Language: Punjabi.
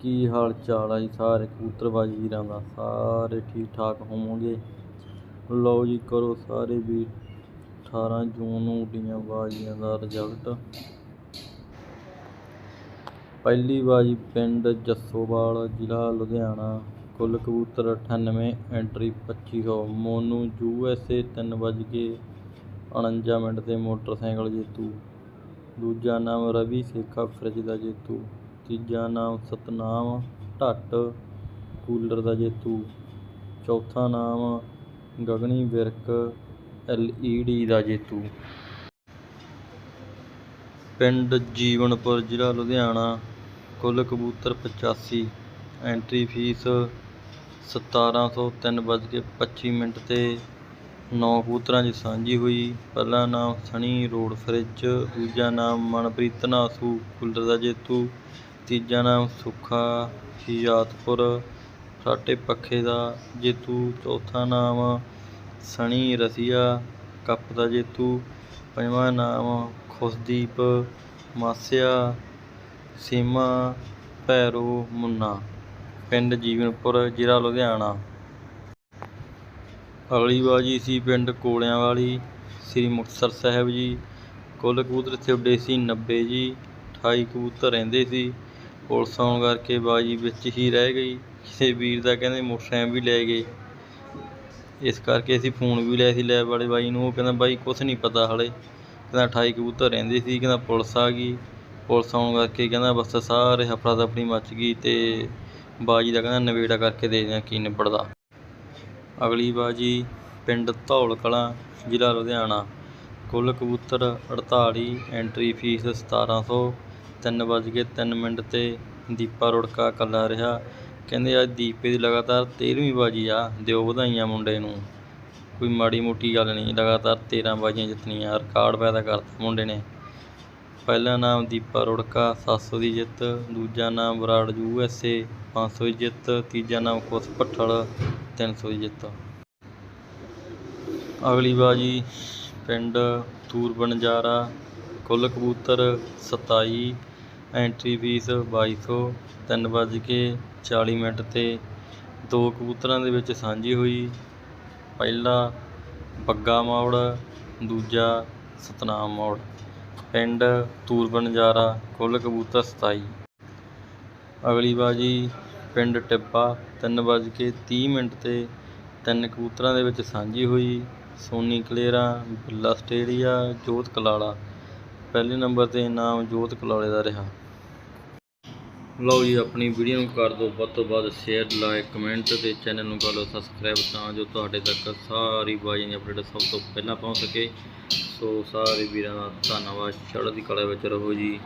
ਕੀ ਹਾਲ ਚਾਲ ਆ ਜੀ ਸਾਰੇ ਕਬੂਤਰਬਾਜੀ ਵੀਰਾਂ ਦਾ? ਸਾਰੇ ਠੀਕ ਠਾਕ ਹੋਵੋਗੇ? ਲਓ ਜੀ, ਕਰੋ ਸਾਰੇ ਵੀ 18 ਜੂਨ ਨੂੰ ਉੱਡੀਆਂ ਬਾਜ਼ੀਆਂ ਦਾ ਰਿਜ਼ਲਟ ਪਹਿਲੀ ਬਾਜੀ ਪਿੰਡ ਜੱਸੋਵਾਲ, ਜ਼ਿਲ੍ਹਾ ਲੁਧਿਆਣਾ। ਕੁੱਲ ਕਬੂਤਰ 98 entry 2500 Monu U S A 3 ਵੱਜ ਕੇ 49 ਮਿੰਟ ਤੇ ਮੋਟਰਸਾਈਕਲ ਜੇਤੂ। ਦੂਜਾ ਨਾਮ ਰਵੀ ਸੇਖਾ ਫਰਿੱਜ ਦਾ ਜੇਤੂ। ਤੀਜਾ ਨਾਮ ਸਤਨਾਮ, ਢੱਟ, ਕੂਲਰ ਦਾ ਜੇਤੂ। ਚੌਥਾ ਨਾਮ Gagni Virk L E D ਦਾ ਜੇਤੂ। ਪਿੰਡ ਜੀਵਨਪੁਰ, ਜ਼ਿਲ੍ਹਾ ਲੁਧਿਆਣਾ, ਕੁੱਲ ਕਬੂਤਰ 85 ਐਂਟਰੀ ਫੀਸ 1703 ਵੱਜ ਕੇ 25 ਮਿੰਟ ਤੇ 9 ਕਬੂਤਰਾਂ 'ਚ ਸਾਂਝੀ ਹੋਈ। ਪਹਿਲਾ ਨਾਮ ਸਣੀ, ਰੋਡ ਫਰਿੱਜ, ਦੂਜਾ ਨਾਮ ਮਨਪ੍ਰੀਤ ਨਾਸੂ, ਕੂਲਰ ਦਾ ਜੇਤੂ। ਤੀਜਾ ਨਾਮ ਸੁੱਖਾ ਹਿਜਾਤਪੁਰ ਫਰਾਟੇ ਪੱਖੇ ਦਾ ਜੇਤੂ, ਚੌਥਾ ਨਾਮ ਸਣੀ ਰਸੀਆ, ਕੱਪ ਦਾ ਜੇਤੂ, ਪੰਜਵਾਂ ਨਾਮ ਖੁਸ਼ਦੀਪ ਮਾਸਿਆ, ਸੀਮਾ ਭੈਰੋ ਮੁੰਨਾ, ਪਿੰਡ ਜੀਵਨਪੁਰ, ਜ਼ਿਲ੍ਹਾ ਲੁਧਿਆਣਾ। ਅਗਲੀ ਬਾਜੀ ਸੀ ਪਿੰਡ ਕੋਲਿਆਂ ਵਾਲੀ, ਸ੍ਰੀ ਮੁਕਤਸਰ ਸਾਹਿਬ ਜੀ। ਕੁੱਲ ਕਬੂਤਰ ਇੱਥੇ ਉੱਡੇ ਸੀ 90 ਜੀ 28 ਕਬੂਤਰ ਰਹਿੰਦੇ ਸੀ। ਪੁਲਿਸ ਆਉਣ ਕਰਕੇ ਬਾਜੀ ਵਿੱਚ ਹੀ ਰਹਿ ਗਈ। ਕਿਸੇ ਵੀਰ ਦਾ ਕਹਿੰਦੇ ਮੋਟਰਸਾਈਕਲ ਵੀ ਲੈ ਗਏ। ਇਸ ਕਰਕੇ ਅਸੀਂ ਫੋਨ ਵੀ ਲਿਆ ਸੀ ਲੈਬ ਵਾਲੇ ਬਾਈ ਨੂੰ। ਉਹ ਕਹਿੰਦਾ ਬਾਈ ਕੁਛ ਨਹੀਂ ਪਤਾ ਹਲੇ। ਕਹਿੰਦਾ 28 ਕਬੂਤਰ ਰਹਿੰਦੇ ਸੀ। ਕਹਿੰਦਾ ਪੁਲਿਸ ਆ ਗਈ। ਪੁਲਿਸ ਆਉਣ ਕਰਕੇ ਕਹਿੰਦਾ ਬਸ ਸਾਰੇ ਹਫੜਾ ਦਫੜੀ ਮੱਚ ਗਈ ਤੇ ਬਾਜੀ ਦਾ ਕਹਿੰਦਾ ਨਵੇੜਾ ਕਰਕੇ ਦੇ ਦਿਆਂ ਕੀ ਨਿਬੜਦਾ। ਅਗਲੀ ਬਾਜੀ ਪਿੰਡ ਧੌਲ ਕਲਾਂ ਜ਼ਿਲ੍ਹਾ ਲੁਧਿਆਣਾ। ਕੁੱਲ ਕਬੂਤਰ 48 ਐਂਟਰੀ ਫੀਸ 1700 ਤਿੰਨ ਵੱਜ ਕੇ ਤਿੰਨ ਮਿੰਟ ਤੇ ਦੀਪਾ ਰੁੜਕਾ ਇਕੱਲਾ ਰਿਹਾ। ਕਹਿੰਦੇ, ਅੱਜ ਦੀਪੇ ਦੀ ਲਗਾਤਾਰ 13ਵੀਂ ਬਾਜੀ ਆ, ਦਿਓ ਵਧਾਈਆਂ ਮੁੰਡੇ ਨੂੰ। ਕੋਈ ਮਾੜੀ ਮੋਟੀ ਗੱਲ ਨਹੀਂ, ਲਗਾਤਾਰ 13 ਬਾਜੀਆਂ ਜਿੱਤਣੀਆਂ, ਰਿਕਾਰਡ ਪੈਦਾ ਕਰਤਾ ਮੁੰਡੇ ਨੇ। ਪਹਿਲਾ ਨਾਮ ਦੀਪਾ ਰੁੜਕਾ 700 ਦੀ ਜਿੱਤ, ਦੂਜਾ ਨਾਮ ਬਰਾੜ ਯੂ ਐਸ ਏ 500 ਦੀ ਜਿੱਤ, ਤੀਜਾ ਨਾਮ ਕੁਸ ਭੱਠਲ 300 ਦੀ ਜਿੱਤ। ਅਗਲੀ ਬਾਜੀ ਪਿੰਡ ਤੂਰ ਬਣਜਾਰਾ ਕੁੱਲ ਕਬੂਤਰ 27 ਐਂਟਰੀ ਫੀਸ 2200 ਤਿੰਨ ਵੱਜ ਕੇ 40 ਮਿੰਟ ਤੇ ਦੋ ਕਬੂਤਰਾਂ ਦੇ ਵਿੱਚ ਸਾਂਝੀ ਹੋਈ। ਪਹਿਲਾ ਬੱਗਾ ਮੋੜ, ਦੂਜਾ ਸਤਨਾਮ ਮੋੜ। ਪਿੰਡ ਤੂਰਬਣਜਾਰਾ, ਕੁੱਲ ਕਬੂਤਰ 27 ਅਗਲੀ ਬਾਜੀ, ਪਿੰਡ ਟਿੱਬਾ, ਤਿੰਨ ਵੱਜ ਕੇ 30 ਮਿੰਟ ਤੇ ਤਿੰਨ ਕਬੂਤਰਾਂ ਦੇ ਵਿੱਚ ਸਾਂਝੀ ਹੋਈ। ਸੋਨੀ ਕਲੇਰਾ, ਬਿੱਲਾ ਸਟੇਡੀਆ, ਜੋਤ ਕਲਾਲਾ। ਪਹਿਲੇ ਨੰਬਰ ਤੇ ਇਨਾਮ ਜੋਤ ਕਲੌਲੇ ਦਾ ਰਿਹਾ। ਲਓ ਜੀ, ਆਪਣੀ ਵੀਡੀਓ ਨੂੰ ਕਰ ਦਿਓ। ਵੱਧ ਤੋਂ ਵੱਧ ਸ਼ੇਅਰ ਲਾਈਕ ਕਮੈਂਟ ਤੇ ਚੈਨਲ ਨੂੰ ਕਰ ਲਓ ਸਬਸਕ੍ਰਾਈਬ ਤਾਂ ਜੋ ਤੁਹਾਡੇ ਤੱਕ ਸਾਰੀ ਬਾਜ਼ੀ ਦੀ ਅਪਡੇਟ ਸਭ ਤੋਂ ਪਹਿਲਾਂ ਪਹੁੰਚ ਸਕੇ। ਸੋ ਸਾਰੇ ਵੀਰਾਂ ਦਾ ਧੰਨਵਾਦ। ਚੜ੍ਹਦੀ ਕਲਾ ਵਿੱਚ ਰਹੋ ਜੀ।